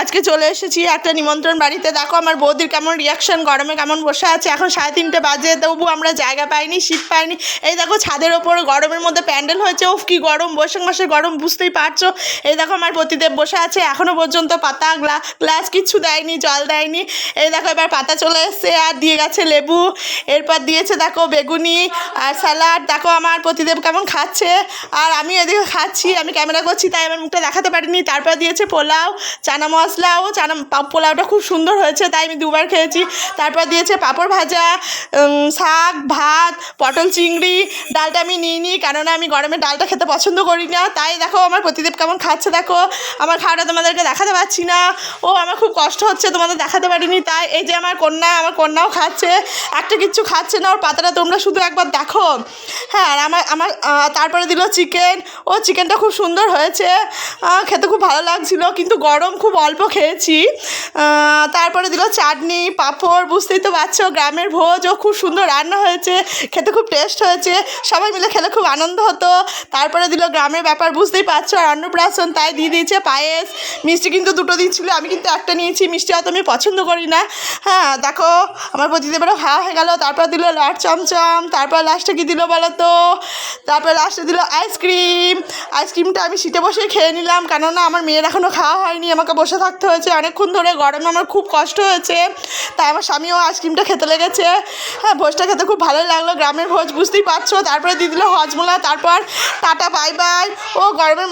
আজকে চলে এসেছি একটা নিমন্ত্রণ বাড়িতে। দেখো আমার বৌদির কেমন রিয়াকশন গরমে কেমন বসে আছে। এখন সাড়ে তিনটে বাজে, তবু আমরা জায়গা পাইনি শীত পাইনি। এই দেখো ছাদের ওপর গরমের মধ্যে প্যান্ডেল হয়েছে। উফ, কি গরম, বৈশাখ মাসের গরম, বুঝতেই পারছ। এই দেখো আমার পতিদেব বসে আছে। এখনও পর্যন্ত পাতা, গ্লা, গ্লাস কিচ্ছু দেয়নি, জল দেয়নি। এই দেখো এবার পাতা চলে এসছে, আর দিয়ে গেছে লেবু। এরপর দিয়েছে দেখো বেগুনি আর স্যালাড। দেখো আমার পতিদেব কেমন খাচ্ছে। আর আমি এদিকে খাচ্ছি, আমি ক্যামেরা করছি, তাই আমার মুখটা দেখাতে পারিনি। তারপর দিয়েছে পোলাও চানা মশলা ও চানা পোলাওটা খুব সুন্দর হয়েছে, তাই আমি দুবার খেয়েছি। তারপর দিয়েছে পাঁপড় ভাজা শাক, ভাত, পটল চিংড়ি, ডালটা আমি নিইনি কেননা আমি গরমে ডালটা খেতে পছন্দ করি না। তাই দেখো, আমার প্রতিদেব কেমন খাচ্ছে দেখো। আমার খাওয়াটা তোমাদেরকে দেখাতে পারছি না। ও, আমার খুব কষ্ট হচ্ছে তোমাদের দেখাতে পারিনি। তাই এই যে আমার কন্যা, আমার কন্যাও খাচ্ছে। একটা কিচ্ছু খাচ্ছে না, ওর পাতাটা তোমরা শুধু একবার দেখো। হ্যাঁ আর আমার আমার তারপরে দিল চিকেন। ও, চিকেনটা খুব সুন্দর হয়েছে। খেতে খুব ভালো লাগছিল, কিন্তু গরম খুব অল্প খেয়েছি। তারপরে দিল চাটনি, পাঁপড়, বুঝতেই তো পারছ, গ্রামের ভোজ, ও খুব সুন্দর রান্না হয়েছে, খেতে খুব টেস্ট হয়েছে, সবাই মিলে খেলে খুব আনন্দ হতো। তারপরে দিল গ্রামের ব্যাপার, বুঝতেই পারছ, আর অন্নপ্রাশন তাই দিয়ে দিয়েছে পায়েস। মিষ্টি কিন্তু দুটো দিচ্ছিল, আমি কিন্তু একটা নিয়েছি, মিষ্টি অত আমি পছন্দ করি না। হ্যাঁ দেখো, আমার প্রতিদেবেরও খাওয়া হয়ে গেল, তারপর দিল লাট চমচম, তারপর লাস্টে কি দিল বলো তো? তারপর লাস্টে দিল আইসক্রিম আইসক্রিমটা আমি শীতে বসেই খেয়ে নিলাম, কেননা আমার মেয়ের এখনও খাওয়া হয়নি, আমাকে বসে থাকতে হয়েছে। অনেকক্ষণ ধরে গরমে আমার খুব কষ্ট হয়েছে। তাই আমার স্বামীও আইসক্রিমটা খেতে লেগেছে। হ্যাঁ ভোজটা খেতে খুব ভালো লাগল। গ্রামের ভোজ, বুঝতেই পারছ? তারপরে দিয়ে দিল হজমোলা তারপর টাটা, বাই বাই। ও গরমের